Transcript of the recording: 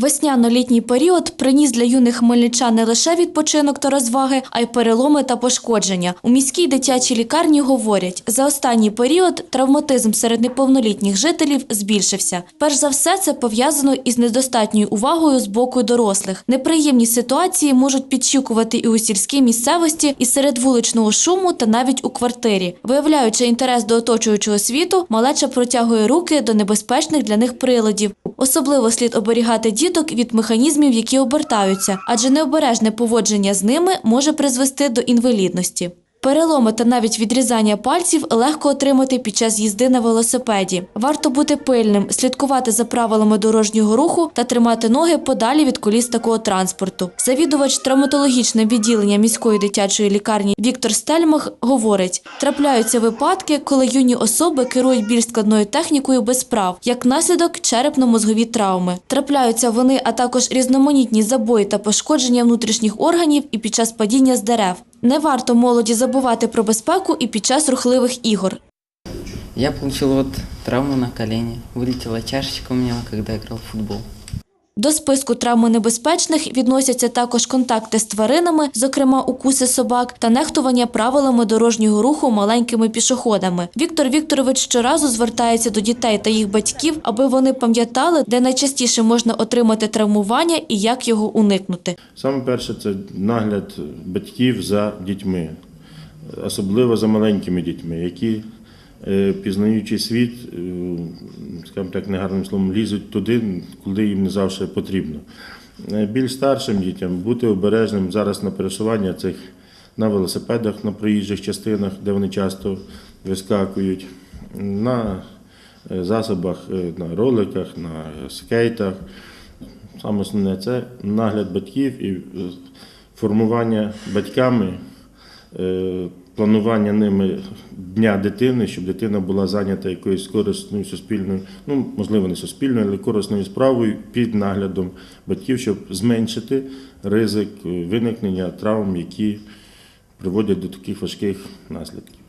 Весняно-літній період приніс для юних хмельничан не лише відпочинок та розваги, а й переломи та пошкодження. У міській дитячій лікарні говорять, за останній період травматизм серед неповнолітніх жителів збільшився. Перш за все, це пов'язано із недостатньою увагою з боку дорослих. Неприємні ситуації можуть підщукувати і у сільській місцевості, і серед вуличного шуму, та навіть у квартирі. Виявляючи інтерес до оточуючого світу, малеча протягує руки до небезпечних для них приладів. Особливо слід оберігати діток від механізмів, які обертаються, адже необережне поводження з ними може призвести до інвалідності. Переломи та навіть відрізання пальців легко отримати під час їзди на велосипеді. Варто бути пильним, слідкувати за правилами дорожнього руху та тримати ноги подалі від коліс такого транспорту. Завідувач травматологічним відділення міської дитячої лікарні Віктор Стельмах говорить: трапляються випадки, коли юні особи керують більш складною технікою без прав, як наслідок черепно-мозгові травми. Трапляються вони, а також різноманітні забої та пошкодження внутрішніх органів і під час падіння з дерев. Не варто молоді забувати про безпеку і під час рухливих ігор. Я отримав от травму на коліні, вилетіла чашечка у мене, коли я грав в футбол. До списку травмонебезпечних відносяться також контакти з тваринами, зокрема укуси собак, та нехтування правилами дорожнього руху маленькими пішоходами. Віктор Вікторович щоразу звертається до дітей та їх батьків, аби вони пам'ятали, де найчастіше можна отримати травмування і як його уникнути. Саме перше це нагляд батьків за дітьми, особливо за маленькими дітьми, які, пізнаючи світ, е, скажімо так, негарним словом, лізуть туди, куди їм не завжди потрібно. Е, Більш старшим дітям бути обережним зараз на пересування цих на велосипедах, на проїжджих частинах, де вони часто вискакують, на е, засобах, е, на роликах, на скейтах. Саме основне це нагляд батьків і е, формування батьками, е, планування ними дня дитини, щоб дитина була зайнята якоюсь корисною суспільною, ну можливо, не суспільною, але корисною справою під наглядом батьків, щоб зменшити ризик виникнення травм, які приводять до таких важких наслідків.